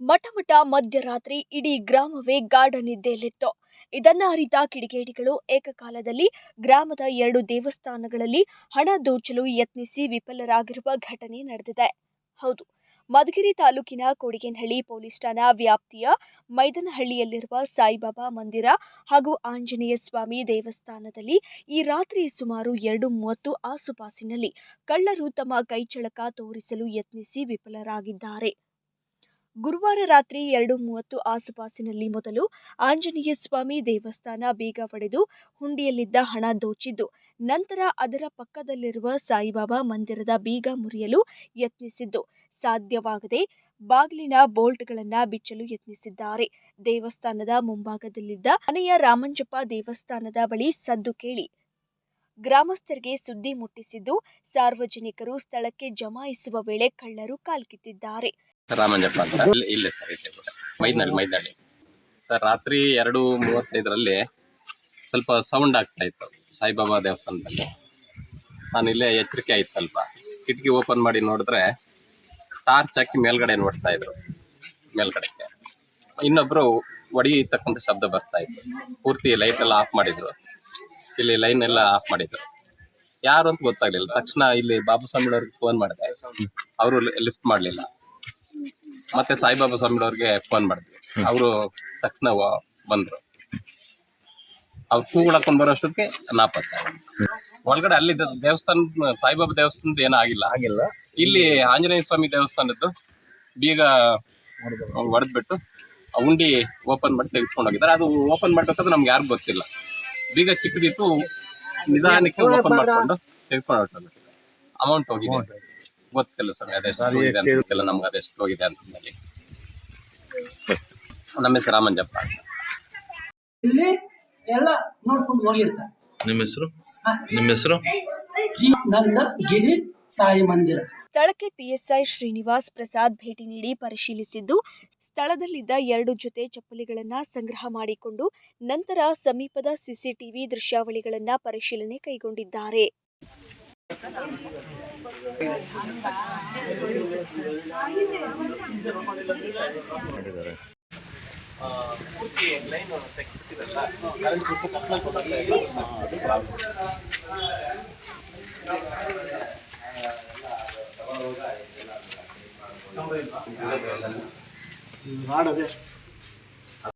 ಮಠಮಠ ಮಧ್ಯರಾತ್ರಿ ಇಡೀ ಗ್ರಾಮವೇ ಗಾಢ ನಿದ್ದೆಯಲ್ಲಿತ್ತು. ಇದನ್ನ ಅರಿತ ಕಿಡಿಗೇಡಿಗಳು ಏಕಕಾಲದಲ್ಲಿ ಗ್ರಾಮದ ಎರಡು ದೇವಸ್ಥಾನಗಳಲ್ಲಿ ಹಣ ದೋಚಲು ಯತ್ನಿಸಿ ವಿಫಲರಾಗಿರುವ ಘಟನೆ ನಡೆದಿದೆ. ಹೌದು, ಮಧುಗಿರಿ ತಾಲೂಕಿನ ಕೊಡಿಗೇನಹಳ್ಳಿ ಪೊಲೀಸ್ ಠಾಣಾ ವ್ಯಾಪ್ತಿಯ ಮೈದನಹಳ್ಳಿಯಲ್ಲಿರುವ ಸಾಯಿಬಾಬಾ ಮಂದಿರ ಹಾಗೂ ಆಂಜನೇಯ ಸ್ವಾಮಿ ದೇವಸ್ಥಾನದಲ್ಲಿ ಈ ರಾತ್ರಿ ಸುಮಾರು ಎರಡು ಮೂವತ್ತು ಆಸುಪಾಸಿನಲ್ಲಿ ಕಳ್ಳರು ತಮ್ಮ ಕೈಚಳಕ ತೋರಿಸಲು ಯತ್ನಿಸಿ ವಿಫಲರಾಗಿದ್ದಾರೆ. ಗುರುವಾರ ರಾತ್ರಿ ಎರಡು ಮೂವತ್ತು ಆಸುಪಾಸಿನಲ್ಲಿ ಮೊದಲು ಆಂಜನೇಯ ಸ್ವಾಮಿ ದೇವಸ್ಥಾನ ಬೀಗ ಪಡೆದು ಹುಂಡಿಯಲ್ಲಿದ್ದ ಹಣ ದೋಚಿದ್ದು, ನಂತರ ಅದರ ಪಕ್ಕದಲ್ಲಿರುವ ಸಾಯಿಬಾಬಾ ಮಂದಿರದ ಬೀಗ ಮುರಿಯಲು ಯತ್ನಿಸಿದ್ದು. ಸಾಧ್ಯವಾಗದೆ ಬಾಗಿಲಿನ ಬೋಲ್ಟ್ಗಳನ್ನು ಬಿಚ್ಚಲು ಯತ್ನಿಸಿದ್ದಾರೆ. ದೇವಸ್ಥಾನದ ಮುಂಭಾಗದಲ್ಲಿದ್ದ ಮನೆಯ ರಾಮಂಜಪ್ಪ ದೇವಸ್ಥಾನದ ಬಳಿ ಸದ್ದು ಕೇಳಿ ಗ್ರಾಮಸ್ಥರಿಗೆ ಸುದ್ದಿ ಮುಟ್ಟಿಸಿದ್ದು, ಸಾರ್ವಜನಿಕರು ಸ್ಥಳಕ್ಕೆ ಜಮಾಯಿಸುವ ವೇಳೆ ಕಳ್ಳರು ಕಾಲ್ಕಿತ್ತಿದ್ದಾರೆ. ರಾಮಂಜಪ್ಪ ಅಂತ. ಇಲ್ಲ ಸರ್ ಕೂಡ ಸರ್, ರಾತ್ರಿ ಎರಡು ಮೂವತ್ತೈದರಲ್ಲಿ ಸ್ವಲ್ಪ ಸೌಂಡ್ ಆಗ್ತಾ ಇತ್ತು ಸಾಯಿಬಾಬಾ ದೇವಸ್ಥಾನದಲ್ಲಿ. ನಾನು ಇಲ್ಲೇ ಎಚ್ಚರಿಕೆ ಆಯ್ತು ಸ್ವಲ್ಪ ಕಿಟಕಿ ಓಪನ್ ಮಾಡಿ ನೋಡಿದ್ರೆ ಟಾರ್ಚ್ ಹಾಕಿ ಮೇಲ್ಗಡೆ ನೋಡ್ತಾ ಇದ್ರು, ಮೇಲ್ಗಡೆಗೆ. ಇನ್ನೊಬ್ರು ಹೊಡಿತಕ್ಕಂಥ ಶಬ್ದ ಬರ್ತಾ ಇತ್ತು. ಪೂರ್ತಿ ಲೈಟ್ ಎಲ್ಲ ಆಫ್ ಮಾಡಿದ್ರು. ಇಲ್ಲಿ ಲೈನ್ ಎಲ್ಲ ಆಫ್ ಮಾಡಿದ್ರು. ಯಾರು ಅಂತ ಗೊತ್ತಾಗ್ಲಿಲ್ಲ. ತಕ್ಷಣ ಇಲ್ಲಿ ಬಾಬು ಸ್ವಾಮಿಯವ್ರಿಗೆ ಫೋನ್ ಮಾಡಿದೆ. ಅವರು ಲಿಫ್ಟ್ ಮಾಡಲಿಲ್ಲ. ಮತ್ತೆ ಸಾಯಿಬಾಬಾ ಸ್ವಾಮಿಯವ್ರಿಗೆ ಫೋನ್ ಮಾಡಿದ್ವಿ. ಅವರು ತಕ್ಷಣ ಬಂದ್ರು. ಅವ್ರು ಕೂಗಳಕೊಂಡ್ ಹಾಕೊಂಡ್ ನಾಪತ್ತೆ ನಾಪತ್ತ. ಒಳಗಡೆ ಅಲ್ಲಿ ದೇವಸ್ಥಾನ ಸಾಯಿಬಾಬಾ ದೇವಸ್ಥಾನದ ಏನೂ ಆಗಿಲ್ಲ. ಆಗಿಲ್ಲ. ಇಲ್ಲಿ ಆಂಜನೇಯ ಸ್ವಾಮಿ ದೇವಸ್ಥಾನದ್ದು ಬೀಗ ಹೊಡೆದ್ಬಿಟ್ಟು ಆ ಉಂಡಿ ಓಪನ್ ಮಾಡಿ ತೆಗೆದುಕೊಂಡು ಹೋಗಿದ್ದಾರೆ. ಅದು ಓಪನ್ ಮಾಡ್ಬೇಕಾದ್ರೆ ನಮ್ಗೆ ಯಾರು ಗೊತ್ತಿಲ್ಲ. ಬೀಗ ಚಿಕ್ಕದಿತ್ತು ನಿಧಾನಕ್ಕೆ ಓಪನ್ ಮಾಡ್ಕೊಂಡು ತೆಗೆದುಕೊಂಡು ಅಮೌಂಟ್ ಹೋಗಿದೆ. ಗೊತ್ತಿಲ್ಲ ಸರ್ ಅದೆಷ್ಟು ಹೋಗಿದೆ ಅಂತ ಗೊತ್ತಿಲ್ಲ ನಮ್ಗೆ ಅದೆಷ್ಟು ಹೋಗಿದೆ ಅಂತ ಹೇಳಿ ನಮ್ಮ ಹೆಸರು ರಾಮಂಜಪ್ಪ ಅಂತ. ಇಲ್ಲಿ ಎಲ್ಲ ನೋಡ್ಕೊಂಡು ಹೋಗಿರ್ತಾರೆ. ನಿಮ್ಮ ಹೆಸರು? ನಿಮ್ಮ ಹೆಸರು? ಶ್ರೀ ನಂದ ಗಿರಿ ಸಾಯಿ ಮಂದಿರ. ಸ್ಥಳಕ್ಕೆ ಪಿಎಸ್ಐ ಶ್ರೀನಿವಾಸ್ ಪ್ರಸಾದ್ ಭೇಟಿ ನೀಡಿ ಪರಿಶೀಲಿಸಿದ್ದು, ಸ್ಥಳದಲ್ಲಿದ್ದ ಎರಡು ಜೊತೆ ಚಪ್ಪಲಿಗಳನ್ನು ಸಂಗ್ರಹ ಮಾಡಿಕೊಂಡು, ನಂತರ ಸಮೀಪದ ಸಿಸಿಟಿವಿ ದೃಶ್ಯಾವಳಿಗಳನ್ನ ಪರಿಶೀಲನೆ ಕೈಗೊಂಡಿದ್ದಾರೆ. ಮಾಡಿದ್ದಾರೆ ಮಾಡದೆ